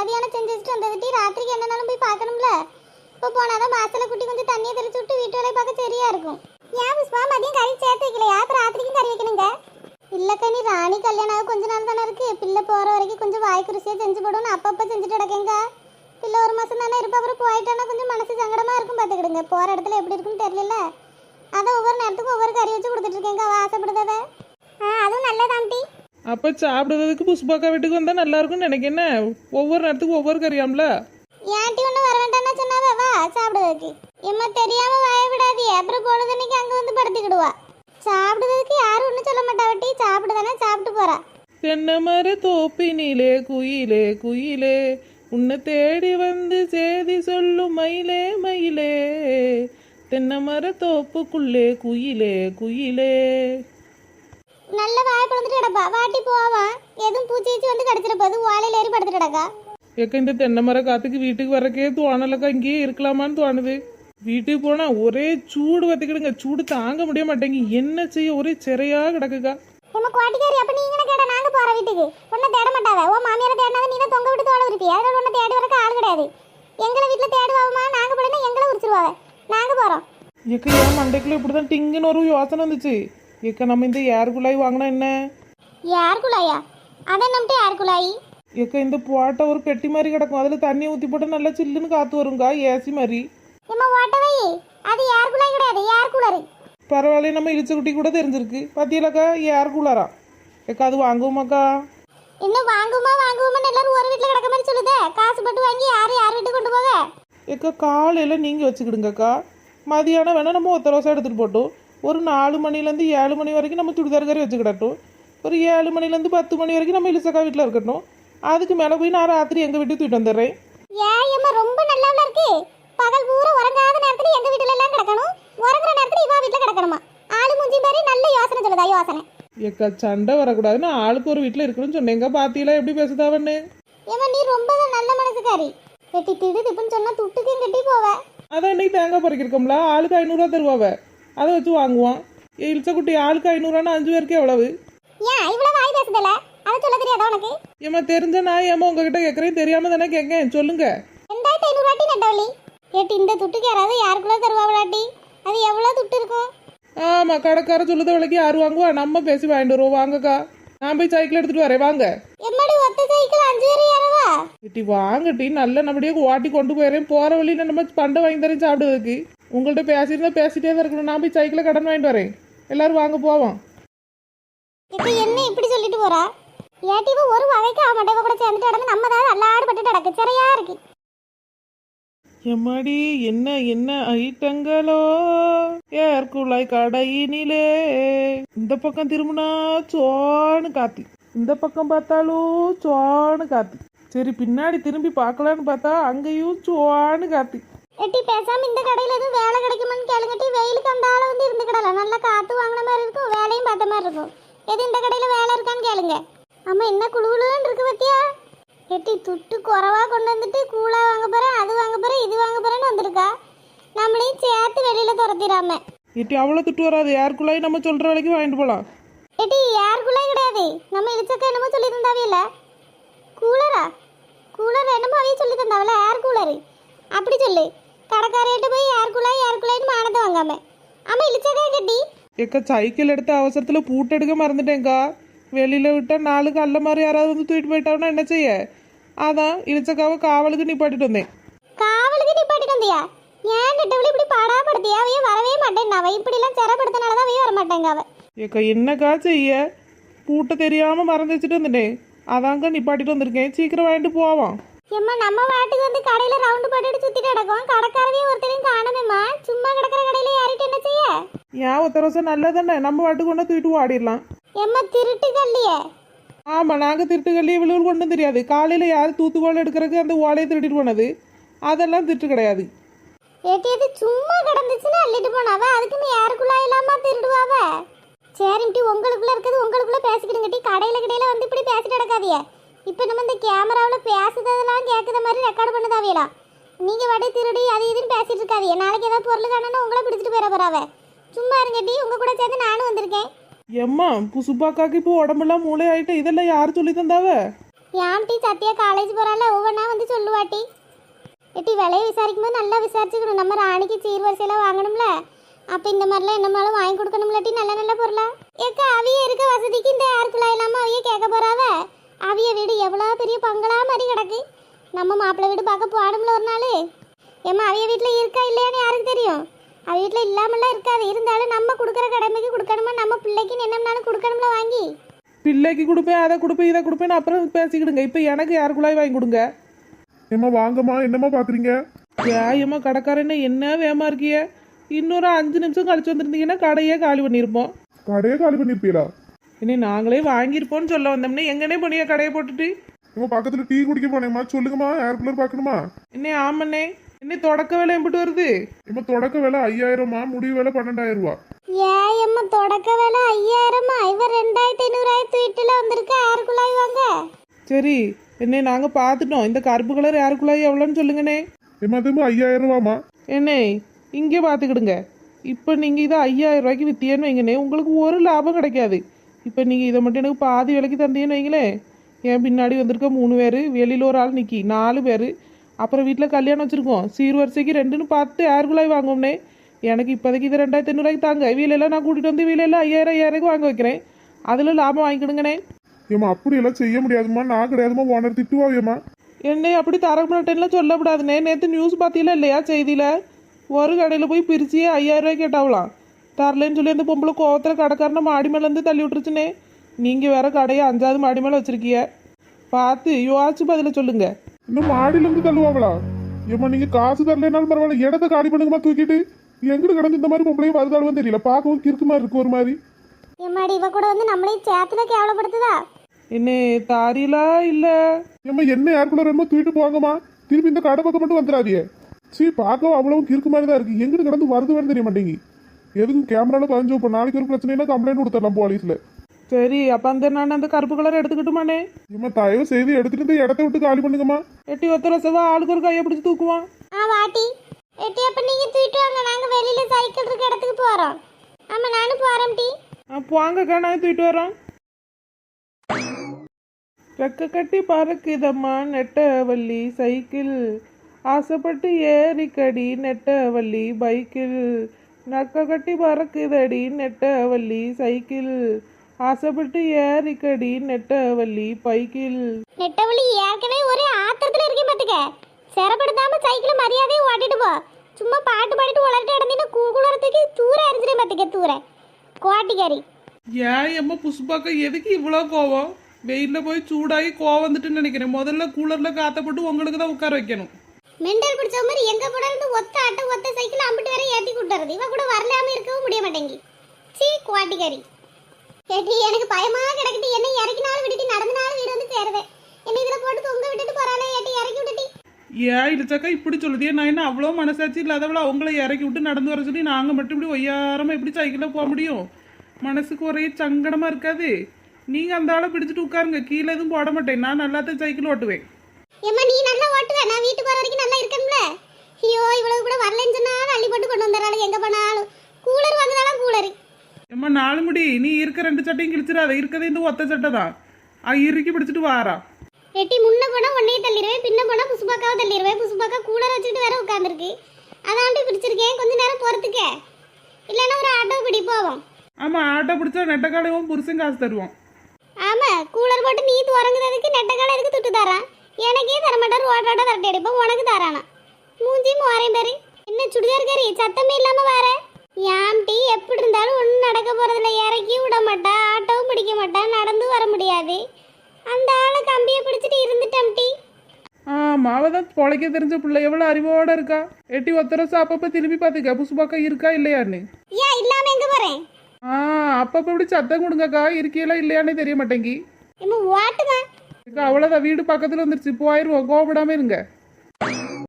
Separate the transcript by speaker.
Speaker 1: மதியானம் செஞ்சு வச்சுட்டு வந்ததுட்டி ராத்திரிக்கு என்னனாலும் போய் பார்க்கணும்ல? இப்போ போனாதான் வாசலை குட்டி கொஞ்சம் தண்ணியை தெளிச்சு விட்டு வீட்டு வேலையை பார்க்க சரியா இருக்கும். ஏன் புஷ்பா மதியம் கறி சேர்த்து வைக்கலையா? அப்ப ராத்திரிக்கும் கறி வைக்கணுங்க? இல்லக்கா நீ ராணி கல்யாணம் ஆக கொஞ்ச நாள் தானே இருக்கு. பிள்ளை போற வரைக்கும் கொஞ்சம் வாய்க்குருசியா செஞ்சு போடணும் அப்பப்ப செஞ்சுட்டு கிடக்கேங்க. பிள்ளை ஒரு மாசம் தானே இருப்பா அப்புறம் போயிட்டானா கொஞ்சம் மனசு சங்கடமா இருக்கும் பாத்துக்கிடுங்க போற இடத்துல எப்படி இருக்குன்னு தெரியல அதான் ஒவ்வொரு நேரத்துக்கும் ஒவ்வொரு கறி வச்சு கொடுத்துட்டு இருக்கேங்க. அவ ஆ அதுவும் நல்லதாம்டி.
Speaker 2: அப்போ சாப்பிடுறதுக்கு புஷ்பாக்கா வீட்டுக்கு வந்தால் நல்லா இருக்கும்னு நினைக்க என்ன? ஒவ்வொரு நேரத்துக்கும் ஒவ்வொரு கறியாம்ல?
Speaker 1: ஏன்ட்டி ஒண்ணு வர வேண்டாம்னா சொன்னாவே? வா சாப்பிடுறதுக்கு. எம்மா தெரியாம வாய விடாதீ. அப்புறம் பொழுதுனைக்கு அங்க வந்து படுத்துக்கிடுவா. சாப்பிடுறதுக்கு யாரும் ஒன்றும் சொல்ல மாட்டாவட்டி சாப்பிடுதானே சாப்பிட்டு போறா.
Speaker 2: தென்னை மர தோப்பினிலே குயிலே குயிலே. உன்னை தேடி வந்து செய்தி சொல்லும் மயிலே மயிலே. தென்னை மர தோப்புக்குள்ளே குயிலே குயிலே.
Speaker 1: நல்ல வாய பிளந்துட்டு கிடப்பா. வாட்டி போவா. எதுவும் பூச்சி வச்சு வந்து கடிச்சிட போது வாழையில ஏறி படுத்துட்டு கிடக்கா.
Speaker 2: ஏக்க இந்த தென்னை மர காத்துக்கு வீட்டுக்கு வரக்கே தோணலக்கா இங்கேயே இருக்கலாமான்னு தோணுது. வீட்டுக்கு போனா ஒரே சூடு வத்திக்கிடுங்க. சூடு தாங்க முடிய மாட்டேங்க என்ன செய்ய ஒரே சிறையா கிடக்குக்கா.
Speaker 1: எம்மா குவாட்டிக்காரி அப்ப நீங்க என்ன கேட்ட நாங்க போற வீட்டுக்கு. உன்னை தேட மாட்டாவ ஓ மாமியார தேடினாத நீ தான் தொங்க விட்டு தோட இருப்பியா அதோட உன்னை தேடி வரக்க ஆள் கிடையாது. எங்களை வீட்டுல தேடுவாமா நாங்க போனா எங்களை உரிச்சிருவாவ. நாங்க போறோம்.
Speaker 2: ஏக்க ஏன் மண்டைக்குள்ள இப்படிதான் டிங்குன்னு ஒரு யோசனை வந்துச்சு. ஏக்க நம்ம இந்த ஏர் குழாய் வாங்கினா என்ன?
Speaker 1: யார் குழாயா? அதை நம்பிட்டு யார் குழாயி?
Speaker 2: ஏக்க இந்த போட்டை ஒரு பெட்டி மாதிரி கிடக்கும். அதுல தண்ணி ஊத்தி போட்டு நல்லா சில்லுன்னு காத்து வருங்க ஏசி மாதிரி.
Speaker 1: எம்மா ஓட்டவை அது யார் குழாய் கிடையாது யார் குளறு
Speaker 2: பரவாயில்ல நம்ம இழிச்ச கூட தெரிஞ்சிருக்கு. பாத்தியலக்கா ஏர் கூலரா ஏக்கா அது வாங்குவோமாக்கா?
Speaker 1: இன்னும் வாங்குமா வாங்குவோமா எல்லாரும் ஒரு வீட்டுல கிடக்க மாதிரி சொல்லுதே. காசு பட்டு வாங்கி யாரு யார் வீட்டுக்கு கொண்டு போக?
Speaker 2: ஏக்கா காலையில நீங்க வச்சுக்கிடுங்கக்கா. மதியானம் வேணா நம்ம ஒத்த ரோசா எடுத்துட்டு போட்டோம். ஒரு நாலு மணிலேருந்து ஏழு மணி வரைக்கும் நம்ம சுடிதார் கறி வச்சுக்கிடட்டும் ஒரு ஏழு மணிலேருந்து பத்து மணி வரைக்கும் நம்ம இழிச்சக்கா வீட்டில் இருக்கட்டும். அதுக்கு மேலே போய் நான் ராத்திரி எங்கள் வீட்டுக்கு தூக்கிட்டு வந்துடுறேன்.
Speaker 1: ஏன் ரொம்ப நல்லாவில் இருக்கு. பகல் பூரா உறங்காத நேரத்துல எங்க வீட்டுல எல்லாம் கிடக்கணும். உறங்குற நேரத்துல இவா வீட்டுல கிடக்கணுமா? ஆளு மூஞ்சி மாதிரி நல்ல யோசனை சொல்லுதா யோசனை?
Speaker 2: ஏக்கா சண்டை வரக்கூடாதுன்னு ஆளுக்கு ஒரு வீட்டில் இருக்கணும்னு சொன்னேங்க. பாத்தீங்களா எப்படி பேசுதாவன்னு?
Speaker 1: ஏம்மா நீ ரொம்ப நல்ல மனசுக்காரி. வெட்டி திடு திப்புன்னு சொன்னா துட்டுக்கும் கட்டி போவ.
Speaker 2: அதான் இன்னைக்கு தேங்காய் பறிக்கிறோம்ல ஆளுக்கு ஐநூறுரூவா தருவாவ? அதை வச்சு வாங்குவான். இழிச்ச குட்டி ஆளுக்கு ஐநூறுவான்னு அஞ்சு பேருக்கு எவ்வளவு?
Speaker 1: ஏன் இவ்வளவு வாய் பேசுதல அதை சொல்ல தெரியாதா உனக்கு?
Speaker 2: தெரிஞ்ச நான் ஏமா உங்ககிட்ட கேட்குறேன் தெரியாம தானே கேட்கேன் சொல்லுங்க.
Speaker 1: ரெண்டாயிரத்தி ஐநூறு வாட்டி ஏட்டி இந்த துட்டுக்கு யாராவது யாருக்குள்ள தருவாங்களாட்டி அது எவ்வளவு துட்டு இருக்கும்?
Speaker 2: ஆமா கடைக்கார சொல்லுத விலைக்கு யாரு வாங்குவா? நம்ம பேசி வாங்கிட்டு வருவோம். வாங்கக்கா. நான் போய் சைக்கிள் எடுத்துட்டு வரேன். வாங்க.
Speaker 1: எம்மாடி ஒத்த சைக்கிள் அஞ்சு பேர் ஏறவா
Speaker 2: இட்டி வாங்கட்டி நல்ல நம்மடியே ஓட்டி கொண்டு போயிடுறேன். போற வழியில நம்ம பண்டை வாங்கி தரேன் சாப்பிடுறதுக்கு. உங்கள்ட்ட பேசியிருந்தா பேசிட்டே தான் இருக்கணும். நான் போய் சைக்கிளை கடன் வாங்கிட்டு வரேன். எல்லாரும் வாங்க போவோம்.
Speaker 1: இப்ப என்ன இப்படி சொல்லிட்டு போறா? ஏட்டி இவ ஒரு வகைக்கு அவ மண்டைவ கூட சேர்ந்துட்டு நடந்து நம்ம தான் அல்லாடு பட்டு நடக்கு. சிறையா இருக்கு.
Speaker 2: எம்மாடி என்ன என்ன ஐட்டங்களோ? ஏர் குழாய் கடையினிலே. இந்த பக்கம் திரும்பினா சோன்னு காத்து. இந்த பக்கம் பார்த்தாலும் சோன்னு காத்து. சரி பின்னாடி திரும்பி பார்க்கலான்னு பார்த்தா அங்கேயும் சோன்னு காத்து.
Speaker 1: எட்டி பேசாம இந்த கடையில எதுவும் வேலை கிடைக்குமான்னு கேளுங்கட்டி. வெயிலுக்கு அந்த ஆள வந்து இருந்துக்கிடலாம். நல்லா காத்து வாங்கின மாதிரி இருக்கும் வேலையும் பார்த்த மாதிரி இருக்கும். எது இந்த கடையில வேலை இருக்கான்னு கேளுங்க. அம்மா என்ன குழுகுலுன்னு இருக்கு பத்தியா? எட்டி துட்டு குறவா கொண்டு வந்துட்டு கூழா வாங்க போறேன் அது வாங்க போறேன் இது வாங்க போறேன்னு வந்திருக்கா. நம்மளையும் சேர்த்து வெளியில துரத்திடாம.
Speaker 2: இட்டி அவ்வளோ திட்டு வராது. குழாய் நம்ம சொல்ற வரைக்கும் வாங்கிட்டு போகலாம்
Speaker 1: எட்டி யாருக்குள்ளே கிடையாது. நம்ம இடிச்சக்க என்னமோ சொல்லி தந்தாவே இல்ல கூலரா? கூலர் என்னமோ அவையே சொல்லி தந்தாவல ஏர் கூலரு? அப்படி சொல்லு. கடைக்காரிட்ட போய் ஏர் கூலர்னு மானத்தை வாங்காம. ஆமா இடிச்சக்கா கட்டி.
Speaker 2: ஏக்கா சைக்கிள் எடுத்த அவசரத்தில் பூட்டு எடுக்க மறந்துட்டேங்க்கா வெளியில் விட்டால் நாலு கல்ல மாதிரி யாராவது வந்து தூக்கிட்டு போயிட்டாங்கன்னா என்ன செய்ய? அதான் இழிச்சக்காவை காவலுக்கு நிப்பாட்டிட்டு வந்தேன்.
Speaker 1: காவலுக்கு நிப்பாட்டிட்டு வந்தியா? ஏன் நெட்டவளி இப்படி பாடாப்படுத்தியா? அவைய வரவே மாட்டேன் அவ இப்படி எல்லாம் சிறப்படுத்தினால தான் அவைய வர மாட்டேங்க அவ.
Speaker 2: ஏக்கா என்னக்கா செய்ய? பூட்டை தெரியாமல் மறந்து வச்சுட்டு வந்துட்டேன். அதாங்க நிப்பாட்டிட்டு வந்திருக்கேன். சீக்கிரம் வாங்கிட்டு போவோம்.
Speaker 1: எம்மா நம்ம வாட்டுக்கு வந்து கடையில ரவுண்டு போட்டுட்டு சுத்திட்டு கிடக்கும். கடைக்காரவே ஒருத்தரையும் காணமேம்மா. சும்மா கிடக்கிற கடையில யார்கிட்ட என்ன செய்ய?
Speaker 2: ஏன் ஒத்த ரோசம் நல்லதானே நம்ம வாட்டுக்கு கொண்டு தூக்கிட்டு ஓடிடலாம்.
Speaker 1: எம்மா திருட்டு கல்லியே.
Speaker 2: ஆமாம் நாங்கள் திருட்டுக்கல்லி இவ்வளவு கொண்டும் தெரியாது. காலையில் யார் தூத்துக்கோலை எடுக்கிறதுக்கு அந்த ஓலையை திருட்டிட்டு போனது? அதெல்லாம் திருட்டு கிடையாது.
Speaker 1: ஏட்டி இது சும்மா கிடந்துச்சுன்னா அள்ளிட்டு போனாவ? அதுக்குன்னு யாருக்குள்ள இல்லாம திருடுவாவ? சரிம்டி உங்களுக்குள்ள இருக்கிறது உங்களுக்குள்ள பேசிக்கிடுங்கட்டி. கடையில கடையில வந்து இப்படி பேசிட்டு கிடக்காதிய இப்போ நம்ம இந்த கேமராவில் பேசுறதெல்லாம் கேட்குற மாதிரி ரெக்கார்டு பண்ணதாவியலா நீங்க வடை திருடி அது இதுன்னு பேசிட்டு இருக்காதிய நாளைக்கு ஏதாவது பொருள் காணணும் உங்களை பிடிச்சிட்டு போயிட போறாவ. சும்மா இருங்கட்டி உங்க கூட சேர்ந்து நானும் வந்திருக்கேன்.
Speaker 2: எம்மா புசுப்பாக்காக்கு இப்போ உடம்பெல்லாம் மூளை ஆயிட்டு இதெல்லாம் யார் சொல்லி தந்தாவ?
Speaker 1: ஏன்டி சத்யா காலேஜ் போறால ஒவ்வொன்றா வந்து சொல்லுவாட்டி எட்டி விலையை விசாரிக்கும் போது நல்லா விசாரிச்சுக்கணும். நம்ம ராணிக்கு சீர் வரிசையெல்லாம் வாங்கணும்ல. அப்போ இந்த மாதிரிலாம் என்னமாலும் வாங்கி கொடுக்கணும்லாட்டி நல்ல நல்ல பொருளா. ஏக்கா அவிய இருக்க வசதிக்கு இந்த ஏர்குலா இல்லாமல் அவிய கேட்க போறாவ? அவிய வீடு எவ்வளோ பெரிய பங்களா மாதிரி கிடக்கு. நம்ம மாப்பிள்ளை வீடு பார்க்க போகணும்ல ஒரு நாள். ஏம்மா அவிய வீட்டில் இருக்கா இல்லையான்னு யாருக்கு தெரியும்? அவ வீட்டில் இல்லாமலாம் இருக்காது. இருந்தாலும் நம்ம கொடுக்குற கடமைக்கு கொடுக்கணுமா? நம்ம பிள்ளைக்கு என்னம்னாலும் கொடுக்கணும்ல வாங்கி.
Speaker 2: பிள்ளைக்கு கொடுப்பேன் அதை கொடுப்பேன் இதை கொடுப்பேன் அப்புறம் பேசிக்கிடுங்க. இப்போ எனக்கு யார் குழாய் வாங்கி கொடுங்க?
Speaker 3: ஏம்மா வாங்கம்மா என்னம்மா பார்க்குறீங்க?
Speaker 2: ஏம்மா கடைக்காரன் என்ன வேமா இருக்கிய? இன்னொரு அஞ்சு நிமிஷம் கழிச்சு வந்திருந்தீங்கன்னா கடையே காலி பண்ணியிருப்போம்.
Speaker 3: கடையே காலி பண்ணியிருப்பீங்களா?
Speaker 2: இனி நாங்களே வாங்கியிருப்போம்னு சொல்ல வந்தோம்னா எங்கனே பண்ணியா கடையை போட்டுட்டு?
Speaker 3: ஏம்மா பக்கத்தில் டீ குடிக்க போனேம்மா. சொல்லுங்கம்மா ஏர் கூலர் பார்க்கணுமா
Speaker 2: என்ன ஆமண்ணே. என்ன தொடக்க வேலை எம்பிட்டு வருது?
Speaker 3: ஏம்மா தொடக்க விலை ஐயாயிரம்மா முடிவு விலை பன்னெண்டாயிரம் ரூபா
Speaker 1: தொடக்க விலை ஐயாயிரமா? இவர் ரெண்டாயிரத்தி ஐநூறாயிரத்து வீட்டில் வந்திருக்க ஏர் குழாய் வாங்க.
Speaker 2: சரி என்ன நாங்கள் பார்த்துட்டோம். இந்த கருப்பு கலர் யாருக்குள்ளாய் எவ்வளோன்னு சொல்லுங்கண்ணே.
Speaker 3: ஏம்மா அதுமா ஐயாயிரம்
Speaker 2: என்னே இங்கே பார்த்துக்கிடுங்க. இப்போ நீங்கள் இதை ஐயாயிரம் ரூபாய்க்கு வித்தியன்னு வைங்கண்ணே. உங்களுக்கு ஒரு லாபம் கிடைக்காது. இப்போ நீங்கள் இதை மட்டும் எனக்கு பாதி விலைக்கு தந்தீங்கன்னு வைங்களேன் என் பின்னாடி வந்திருக்க மூணு பேர் வெளியில் ஒரு ஆள் நிற்கி நாலு பேர். அப்புறம் வீட்டில் கல்யாணம் வச்சுருக்கோம். சீர் வரிசைக்கு ரெண்டுன்னு பார்த்து ஏர்குழாய் வாங்குவோம்னே. எனக்கு இப்போதைக்கு இது ரெண்டாயிரத்தி ஐநூறுவாய்க்கு தாங்க. வீலையெல்லாம் நான் கூட்டிகிட்டு வந்து வீலையெல்லாம் ஐயாயிரம் ஐயாயிரம் வாங்க வைக்கிறேன். அதில் லாபம் வாங்கிக்கிடுங்கண்ணே.
Speaker 3: ஏம்மா அப்படியெல்லாம் செய்ய முடியாதும்மா. நான் கிடையாதும்மா ஓனர் திட்டுவாவியம்மா
Speaker 2: என்னை அப்படி தர மாட்டேன்லாம் சொல்லக்கூடாதுண்ணே. நேற்று நியூஸ் பார்த்தீங்களா இல்லையா செய்தியில்? ஒரு கடையில் போய் பிரிச்சியே ஐயாயிரம் ரூபாய் கேட்டாவலாம். தரலன்னு சொல்லி அந்த பொம்பளை கோவத்தில் கடைக்காரனை மாடி மேலேருந்து தள்ளி விட்டுருச்சுனே நீங்கள் வேற கடையை அஞ்சாவது மாடி மேலே வச்சிருக்கீங்க பார்த்து யோசிச்சு பதில சொல்லுங்க
Speaker 3: இன்னும் மாடியிலேருந்து தள்ளுவாங்களா ஏம்மா நீங்கள் காசு தரலைனாலும் பரவாயில்ல இடத்த காலி பண்ணுங்கம்மா தூக்கிட்டு எங்கிட்டு கிடந்து இந்த மாதிரி பொம்பளையும் வருதாலும் தெரியல பார்க்கவும் கிறுக்கு மாதிரி இருக்கு ஒரு மாதிரி
Speaker 1: எம்மாடி இவ கூட வந்து நம்மளையும் சேர்த்துல கேவலப்படுத்துதா
Speaker 2: என்ன தாரியலா இல்லை
Speaker 3: ஏம்மா என்ன கூலர் வேணுமோ தூக்கிட்டு போங்கம்மா திருப்பி இந்த கடை பக்கம் மட்டும் வந்துடாதியே சீ பார்க்கவும் அவ்வளவும் கிறுக்கு மாதிரி தான் இருக்கு எங்கிட்டு கிடந்து வருது வேணும் தெரிய மாட்டேங்கி எதுக்கும் கேமரால பதிஞ்சு இப்போ நாளைக்கு ஒரு பிரச்சனைனா கம்ப்ளைண்ட் கொடுத்துடலாம் போலீஸ்ல
Speaker 2: சரி அப்போ அந்த நான் அந்த கருப்பு கலர் எடுத்துக்கிட்டுமாண்ணே?
Speaker 3: ஏம்மா தயவு செய்து எடுத்துட்டு இந்த இடத்த விட்டு காலி பண்ணுங்கம்மா.
Speaker 2: எட்டி ஒத்த ரசவா ஆளுக்கு ஒரு கையை பிடிச்சி தூக்குவான்.
Speaker 1: ஆ வாட்டி. எட்டி அப்ப நீங்க தூக்கிட்டு வாங்க. நாங்க வெளியில சைக்கிள் இருக்க இடத்துக்கு போறோம். ஆமா நானும் போறேன் டி.
Speaker 2: ஆ போங்கக்கா நாங்கள் தூக்கிட்டு வரோம் ரெக்க கட்டி பறக்குதம்மா நெட்டவள்ளி சைக்கிள். ஆசைப்பட்டு ஏறிக்கடி நெட்டவள்ளி பைக்கில் நக்க கட்டி பறக்குதடி நெட்டவள்ளி சைக்கிள். ஆசைப்பட்டு ஏறிக்கடி நெட்டவள்ளி பைக்கில்
Speaker 1: நெட்டவழி ஏற்கனவே ஒரே ஆத்திரத்துல இருக்கேன் பாத்துக்க. சிறப்படுத்தாம சைக்கிளை மரியாதையை ஓட்டிட்டு போ. சும்மா பாட்டு பாடிட்டு உளர்ட்டு இடந்தீங்கன்னா கூகுளத்துக்கு தூர எரிஞ்சிடும் பாத்துக்க தூர. கோட்டிக்காரி
Speaker 2: ஏன் எம்மா புஷ்பாக்கா எதுக்கு இவ்வளோ கோவம்? வெயிலில் போய் சூடாகி கோவம் வந்துட்டுன்னு நினைக்கிறேன். முதல்ல கூலரில் காத்த போட்டு உங்களுக்கு தான் உட்கார வைக்கணும்.
Speaker 1: மெண்டல் பிடிச்ச மாதிரி எங்க போனாலும் ஒத்த ஆட்ட ஒத்த சைக்கிள் அம்பிட்டு வரை ஏத்தி கூட்டுறது. இவ கூட வரலாம இருக்கவும் முடிய மாட்டேங்கி. சீ குவாட்டிக்காரி. ஏட்டி எனக்கு பயமா கிடக்குது என்னை இறக்கினாலும் விட்டுட்டு நடந்தனாலும் வீடு வந்து சேருவேன். என்ன இதுல போட்டு தொங்க விட்டுட்டு போறாளே ஏட்டி இறக்கி விட்டுட்டி.
Speaker 2: ஏன் இழுச்சாக்கா இப்படி சொல்லுதே நான் என்ன அவ்வளோ மனசாட்சி இல்லாதவளோ? அவங்கள இறக்கி விட்டு நடந்து வர சொல்லி நாங்கள் மட்டும் இப்படி ஒய்யாரமாக எப்படி சைக்கிளில் போக முடியும்? மனசுக்கு ஒரே சங்கடமாக இருக்காது. நீங்கள் அந்த ஆளை பிடிச்சிட்டு உட்காருங்க. கீழே எதுவும் போட மாட்டேன். நான் நல்லாத்தான் சைக்கிள் ஓட்டுவேன்.
Speaker 1: ஏம்மா நீ நல்லா ஓட்டுவ. நான் வீட்டுக்கு போற வரைக்கும் நல்லா இருக்கேன்ல ஐயோ இவ்வளவு கூட வரலன்னு சொன்னாலும் அள்ளி போட்டு கொண்டு வந்துடுறாள் எங்க போனாலும். கூலர் வாங்குதாலும் கூலர்.
Speaker 2: ஏம்மா நாலு முடி. நீ இருக்க ரெண்டு சட்டையும் கிழிச்சிடாத. இருக்கதே இந்த ஒத்த சட்டை தான். ஆ இறுக்கி பிடிச்சிட்டு வாரா.
Speaker 1: எட்டி முன்ன போனா உன்னையே தள்ளிடுவேன் பின்ன போனா புசுபாக்காவை தள்ளிடுவேன் புசுபாக்கா கூலர் வச்சுக்கிட்டு வேற உட்காந்துருக்கு அதாண்டி பிடிச்சிருக்கேன். கொஞ்ச நேரம் பொறுத்துக்க இல்லைன்னா ஒரு ஆட்டோ பிடி போவோம்.
Speaker 2: ஆமாம் ஆட்டோ பிடிச்சா நெட்டக்காலையும் புருஷன் காசு தருவான்.
Speaker 1: ஆமா கூலர் போட்டு நீ உறங்குறதுக்கு நெட்டக்கால எதுக்கு துட்டு தரான்? எனக்கே தரமாட்டார் ஓட்டோட தரட்டி அடிப்போம். உனக்கு தரானா? மூஞ்சி மோரையும் பாரு. என்ன சுடிதார் கறி? சத்தமே இல்லாம வேற. யாம் டீ எப்படி இருந்தாலும் ஒன்றும் நடக்க போறதில்ல. இறக்கி விட மாட்டா ஆட்டோவும் பிடிக்க மாட்டா நடந்து வர முடியாது. அந்த ஆளை கம்பியை பிடிச்சிட்டு இருந்துட்டோம் டீ.
Speaker 2: ஆமாம் அவள் தான் பொழைக்க தெரிஞ்ச பிள்ளை எவ்வளோ அறிவோட இருக்கா? எட்டி ஒத்த ரசம் அப்பப்போ திரும்பி பார்த்துக்க? புசுபாக்கா இருக்கா இல்லையான்னு?
Speaker 1: ஏன் இல்லாம எங்க போறேன்?
Speaker 2: ஆ அப்பப்போ இப்படி சத்தம் கொடுங்கக்கா. இருக்கியெல்லாம் இல்லையானே தெரிய மாட்டேங்கி.
Speaker 1: இம்மா ஓட்டுமா
Speaker 2: அவ்வளோதான் வீடு பக்கத்தில் வந்துருச்சு. போயிடுவோம் கோபப்படாம இருங்க.